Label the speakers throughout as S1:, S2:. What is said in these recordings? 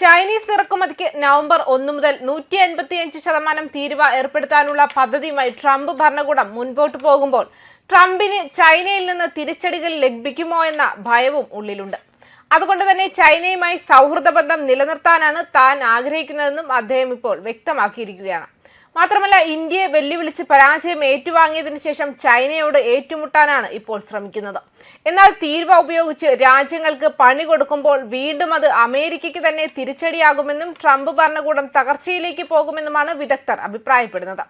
S1: Chinese ഇറക്കുമതിക്ക് November ഒന്ന് മുതൽ നൂറ്റി അൻപത്തിയഞ്ച് ശതമാനം തീരുവ ഏർപ്പെടുത്താനുള്ള പദ്ധതിയുമായി ട്രംപ് ഭരണകൂടം മുൻപോട്ട് പോകുമ്പോൾ ട്രംപിന് ചൈനയിൽ നിന്ന് തിരിച്ചടികൾ ലഭിക്കുമോ എന്ന ഭയവും ഉള്ളിലുണ്ട്. അതുകൊണ്ട് തന്നെ ചൈനയുമായി സൗഹൃദ ബന്ധം നിലനിർത്താനാണ് താൻ ആഗ്രഹിക്കുന്നതെന്നും അദ്ദേഹം ഇപ്പോൾ വ്യക്തമാക്കിയിരിക്കുകയാണ്. മാത്രമല്ല ഇന്ത്യയെ വെല്ലുവിളിച്ച് പരാജയം ഏറ്റുവാങ്ങിയതിനു ശേഷം ചൈനയോട് ഏറ്റുമുട്ടാനാണ് ഇപ്പോൾ ശ്രമിക്കുന്നത്. എന്നാൽ തീർവ ഉപയോഗിച്ച് രാജ്യങ്ങൾക്ക് പണി കൊടുക്കുമ്പോൾ വീണ്ടും അത് അമേരിക്കയ്ക്ക് തന്നെ തിരിച്ചടിയാകുമെന്നും ട്രംപ് ഭരണകൂടം തകർച്ചയിലേക്ക് പോകുമെന്നുമാണ് വിദഗ്ധർ അഭിപ്രായപ്പെടുന്നത്.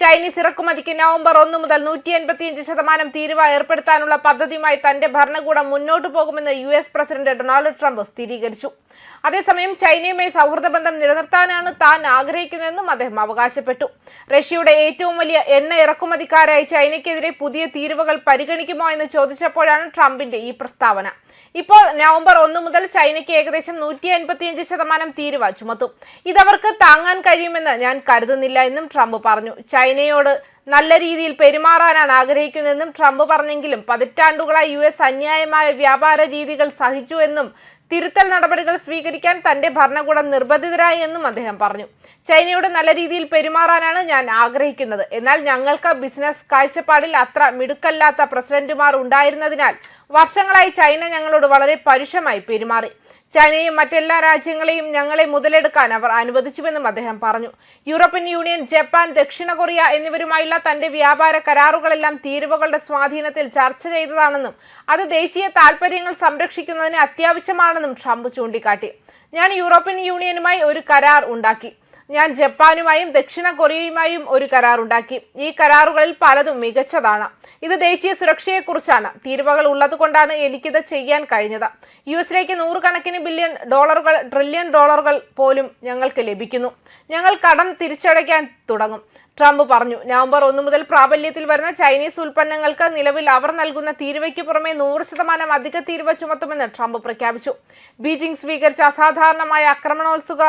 S1: ചൈനീസ് ഇറക്കുമതിക്ക് നവംബർ ഒന്ന് മുതൽ നൂറ്റി എൺപത്തിയഞ്ച് ശതമാനം തീരുവ ഏർപ്പെടുത്താനുള്ള പദ്ധതിയുമായി തന്റെ ഭരണകൂടം മുന്നോട്ടു പോകുമെന്ന് U S president Donald Trump സ്ഥിരീകരിച്ചു. അതേസമയം ചൈനയുമായി സൗഹൃദ ബന്ധം നിലനിർത്താനാണ് താൻ ആഗ്രഹിക്കുന്നതെന്നും അദ്ദേഹം അവകാശപ്പെട്ടു. റഷ്യയുടെ ഏറ്റവും വലിയ എണ്ണ ഇറക്കുമതിക്കാരായി ചൈനയ്ക്കെതിരെ പുതിയ തീരുവകൾ പരിഗണിക്കുമോ എന്ന് ചോദിച്ചപ്പോഴാണ് ട്രംപിന്റെ ഈ പ്രസ്താവന. ഇപ്പോൾ നവംബർ ഒന്ന് മുതൽ ചൈനയ്ക്ക് ഏകദേശം നൂറ്റി അൻപത്തിയഞ്ച് ശതമാനം തീരുവ ചുമത്തും. ഇതവർക്ക് താങ്ങാൻ കഴിയുമെന്ന് ഞാൻ കരുതുന്നില്ല എന്നും ട്രംപ് പറഞ്ഞു. ചൈനയോട് നല്ല രീതിയിൽ പെരുമാറാനാണ് ആഗ്രഹിക്കുന്നതെന്നും ട്രംപ് പറഞ്ഞെങ്കിലും പതിറ്റാണ്ടുകളായി യു എസ് അന്യായമായ വ്യാപാര രീതികൾ സഹിച്ചു എന്നും തിരുത്തൽ നടപടികൾ സ്വീകരിക്കാൻ തന്റെ ഭരണകൂടം നിർബന്ധിതരായി എന്നും അദ്ദേഹം പറഞ്ഞു. ചൈനയോട് നല്ല രീതിയിൽ പെരുമാറാനാണ് ഞാൻ ആഗ്രഹിക്കുന്നത്. എന്നാൽ ഞങ്ങൾക്ക് ബിസിനസ് കാഴ്ചപ്പാടിൽ അത്ര മിടുക്കല്ലാത്ത പ്രസിഡന്റുമാർ ഉണ്ടായിരുന്നതിനാൽ വർഷങ്ങളായി ചൈന ഞങ്ങളോട് വളരെ പരുഷമായി പെരുമാറി. ചൈനയും മറ്റെല്ലാ രാജ്യങ്ങളെയും ഞങ്ങളെ മുതലെടുക്കാൻ അവർ അനുവദിച്ചുവെന്നും അദ്ദേഹം പറഞ്ഞു. യൂറോപ്യൻ യൂണിയൻ ജപ്പാൻ ദക്ഷിണ കൊറിയ എന്നിവരുമായുള്ള തന്റെ വ്യാപാര കരാറുകളെല്ലാം തീരുവകളുടെ സ്വാധീനത്തിൽ ചർച്ച ചെയ്തതാണെന്നും അത് ദേശീയ താൽപര്യങ്ങൾ സംരക്ഷിക്കുന്നതിന് അത്യാവശ്യമാണെന്നും ട്രംപ് ചൂണ്ടിക്കാട്ടി. ഞാൻ യൂറോപ്യൻ യൂണിയനുമായി ഒരു കരാർ ഉണ്ടാക്കി. ഞാൻ ജപ്പാനുമായും ദക്ഷിണ കൊറിയയുമായും ഒരു കരാർ ഉണ്ടാക്കി. ഈ കരാറുകളിൽ പലതും മികച്ചതാണ്. ഇത് ദേശീയ സുരക്ഷയെക്കുറിച്ചാണ്. തീരുവകൾ ഉള്ളതുകൊണ്ടാണ് എനിക്കിത് ചെയ്യാൻ കഴിഞ്ഞത്. യു എസിലേക്ക് നൂറുകണക്കിന് ബില്യൺ ഡോളറുകൾ ട്രില്യൺ ഡോളറുകൾ പോലും ഞങ്ങൾക്ക് ലഭിക്കുന്നു. ഞങ്ങൾ കടം തിരിച്ചടയ്ക്കാൻ തുടങ്ങും. ട്രംപ് പറഞ്ഞു നവംബർ ഒന്ന് മുതൽ പ്രാബല്യത്തിൽ വരുന്ന ചൈനീസ് ഉൽപ്പന്നങ്ങൾക്ക് നിലവിൽ അവർ നൽകുന്ന തീരുവയ്ക്ക് പുറമെ നൂറ് ശതമാനം അധിക തീരുവ ചുമത്തുമെന്ന് ട്രംപ് പ്രഖ്യാപിച്ചു. ബീജിംഗ് സ്വീകരിച്ച അസാധാരണമായ ആക്രമണോത്സുക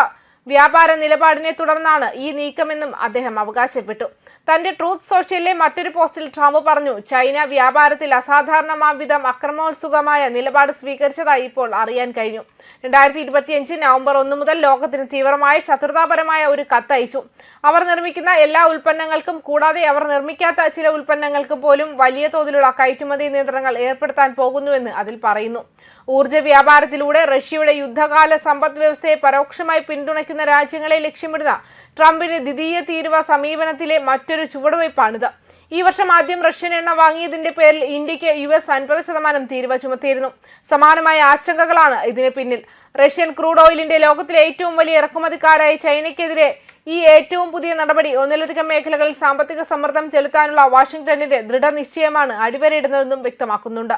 S1: വ്യാപാര നിലപാടിനെ തുടർന്നാണ് ഈ നീക്കമെന്നും അദ്ദേഹം അവകാശപ്പെട്ടു. തന്റെ ട്രൂത്ത് സോഷ്യലിലെ മറ്റൊരു പോസ്റ്റിൽ ട്രംപ് പറഞ്ഞു ചൈന വ്യാപാരത്തിൽ അസാധാരണമാവിധം അക്രമോത്സുകമായ നിലപാട് സ്വീകരിച്ചതായി ഇപ്പോൾ അറിയാൻ കഴിഞ്ഞു. രണ്ടായിരത്തി ഇരുപത്തിയഞ്ച് നവംബർ ഒന്ന് മുതൽ ലോകത്തിന് തീവ്രമായ ശത്രുതാപരമായ ഒരു കത്തയച്ചു. അവർ നിർമ്മിക്കുന്ന എല്ലാ ഉൽപ്പന്നങ്ങൾക്കും കൂടാതെ അവർ നിർമ്മിക്കാത്ത ചില ഉൽപ്പന്നങ്ങൾക്ക് പോലും വലിയ തോതിലുള്ള കയറ്റുമതി നിയന്ത്രണങ്ങൾ ഏർപ്പെടുത്താൻ പോകുന്നുവെന്ന് അതിൽ പറയുന്നു. ഊർജ വ്യാപാരത്തിലൂടെ റഷ്യയുടെ യുദ്ധകാല സമ്പദ് വ്യവസ്ഥയെ പരോക്ഷമായി പിന്തുണയ്ക്കുന്ന രാജ്യങ്ങളെ ലക്ഷ്യമിടുന്ന ട്രംപിന്റെ ദ്വിതീയ തീരുവ സമീപനത്തിലെ മറ്റൊരു ചുവടുവയ്പ്പാണിത് ഈ വർഷം ആദ്യം റഷ്യൻ എണ്ണ വാങ്ങിയതിന്റെ പേരിൽ ഇന്ത്യയ്ക്ക് യു എസ് അൻപത് ശതമാനം തീരുവ ചുമത്തിയിരുന്നു. സമാനമായ ആശങ്കകളാണ് ഇതിന് പിന്നിൽ. റഷ്യൻ ക്രൂഡ് ഓയിലിന്റെ ലോകത്തിലെ ഏറ്റവും വലിയ ഇറക്കുമതിക്കാരായ ചൈനയ്ക്കെതിരെ ഈ ഏറ്റവും പുതിയ നടപടി ഒന്നിലധികം മേഖലകളിൽ സാമ്പത്തിക സമ്മർദ്ദം ചെലുത്താനുള്ള വാഷിംഗ്ടണിന്റെ ദൃഢനിശ്ചയമാണ് അടിവരയിടുന്നതെന്നും വ്യക്തമാക്കുന്നുണ്ട്.